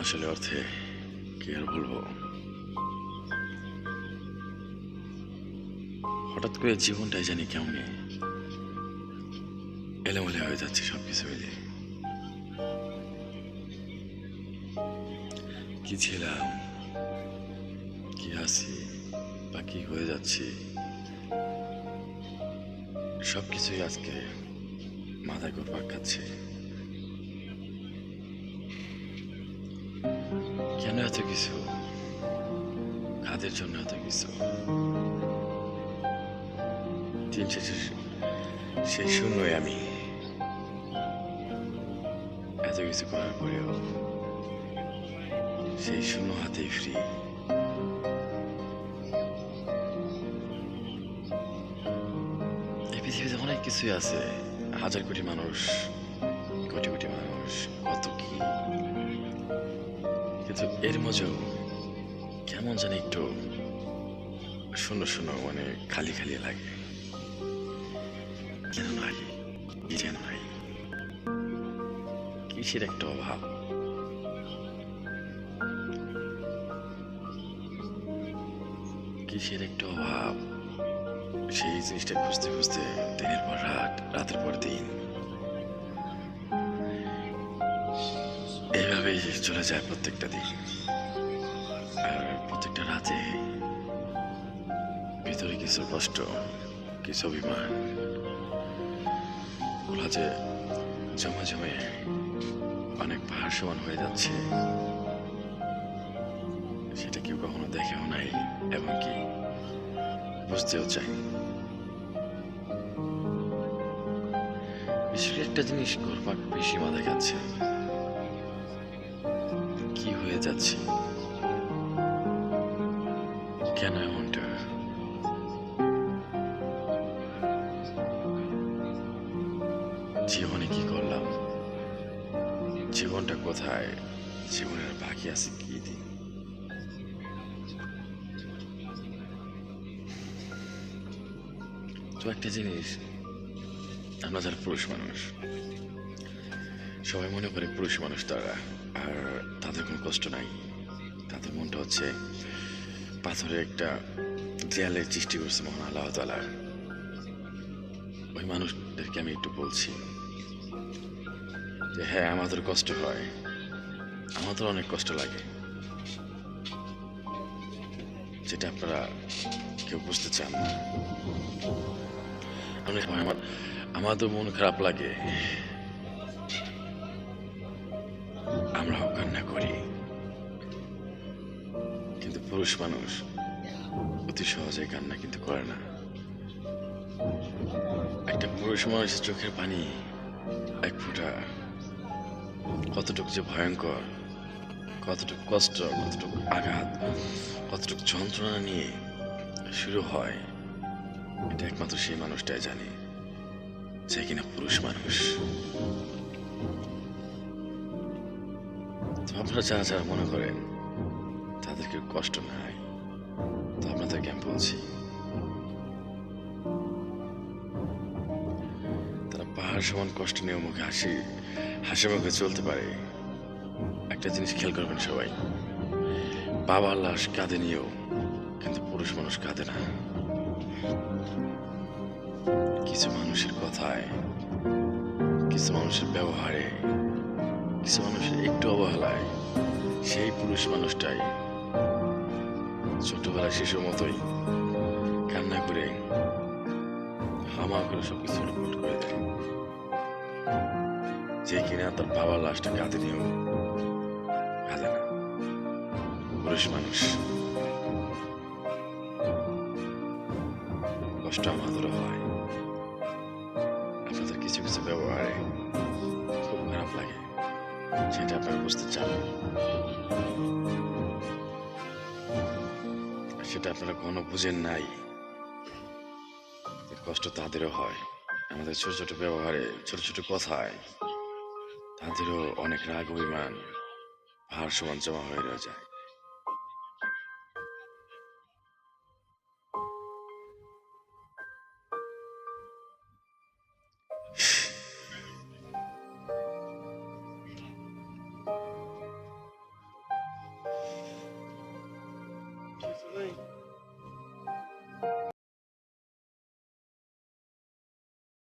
আসলে অর্থে কি আর বলব? হঠাৎ করে জীবনটাই জানি কেমন এলোমেলো হয়ে যাচ্ছে সবকিছু মিলে। কি ছিলাম, কি আছি বা কি হয়ে যাচ্ছি, সবকিছুই আজকে মাথায় ঘুরপাক খাচ্ছে। এত কিছু। কাদের জন্য এত কিছু? দিন সেই শূন্যই আমি। এত কিছু করার পরেও সেই শূন্য হাতেই ফ্রি। এই পৃথিবীতে অনেক কিছুই আছে। হাজার কোটি মানুষ, কোটি কোটি মানুষ, কত কি। কিন্তু এর মধ্যেও কেমন জানি একটু শূন্য শূন্য মানে খালি খালি লাগে। কেন কি যেন নাই? কিসের একটা অভাব? কিসের একটা অভাব? সেই জিনিসটা খুঁজতে খুঁজতে দিনের পর রাত, রাতের পর দিন। এইভাবেই চলে যায় প্রত্যেকটা দিন। আর প্রত্যেকটা রাতে ভিতরে কিছু কষ্ট, কিছু অভিমান, ওগুলা যে জমে জমে অনেক পাহাড় সমান হয়ে যাচ্ছে, সেটা কেউ কখনো দেখেও নাই এবং কি বুঝতেও চাই বিশেষ একটা জিনিস ঘুরপাক বেশি মাথায় খাচ্ছে। হয়ে যাচ্ছে। কেন এমনটা? জীবনে কি করলাম? জীবনটা কোথায়? জীবনের বাকি আছে কি দিন? তো একটা জিনিস, আমরা যারা পুরুষ মানুষ সবাই মনে করে পুরুষ মানুষ তারা। আর তাদের কোনো কষ্ট নাই। তাদের মনটা হচ্ছে পাথরে একটা দেয়ালের সৃষ্টি করছে মহান আল্লাহ তালা ওই মানুষদেরকে আমি একটু বলছি যে হ্যাঁ আমাদের কষ্ট হয়। আমাদের অনেক কষ্ট লাগে। যেটা আপনারা কেউ বুঝতে চান না। আমার আমাদের মন খারাপ লাগে। পুরুষ মানুষ। অতি সহজে কান্না কিন্তু করে না। একটা পুরুষ মানুষের চোখের পানি এক ফোঁটা কতটুকু যে ভয়ঙ্কর, কতটুকু কষ্ট, কতটুকু আঘাত, কতটুকু যন্ত্রণা নিয়ে শুরু হয়, এটা একমাত্র সেই মানুষটাই জানে যে কিনা পুরুষ মানুষ। আপনারা যারা যারা মনে করেন তাদেরকে কষ্ট নাই তো আপনাদেরকে আমি বলছি, তারা পাহাড় সমান কষ্ট নিয়ে মুখে হাসি হাসি মুখে চলতে পারে। একটা জিনিস খেয়াল করবেন সবাই বাবার লাশ কাঁধে নিয়েও, কিন্তু পুরুষ মানুষ কাঁদে না। কিছু মানুষের কথায়, কিছু মানুষের ব্যবহারে, কিছু মানুষের একটু অবহেলায়, সেই পুরুষ মানুষটাই ছোটবেলায় শিশুর মতোই কান্না করে হামা করে সবকিছু লুটপুট করে দেয়। যে কিনা তার বাবার লাশটা কাঁধে নিয়েও কাঁদে না। পুরুষ মানুষ। কষ্ট আমাদেরও হয়। আপনাদের কিছু কিছু ব্যবহারে খুব খারাপ লাগে। সেটা আপনারা বুঝতে চান। সেটা আপনারা কোনো বুঝেন নাই। কষ্ট তাদেরও হয়। আমাদের ছোট ছোট ব্যবহারে, ছোট ছোট কথায় তাদেরও অনেক রাগ অভিমান, ভার সমান জমা হয়ে রয়ে যায়।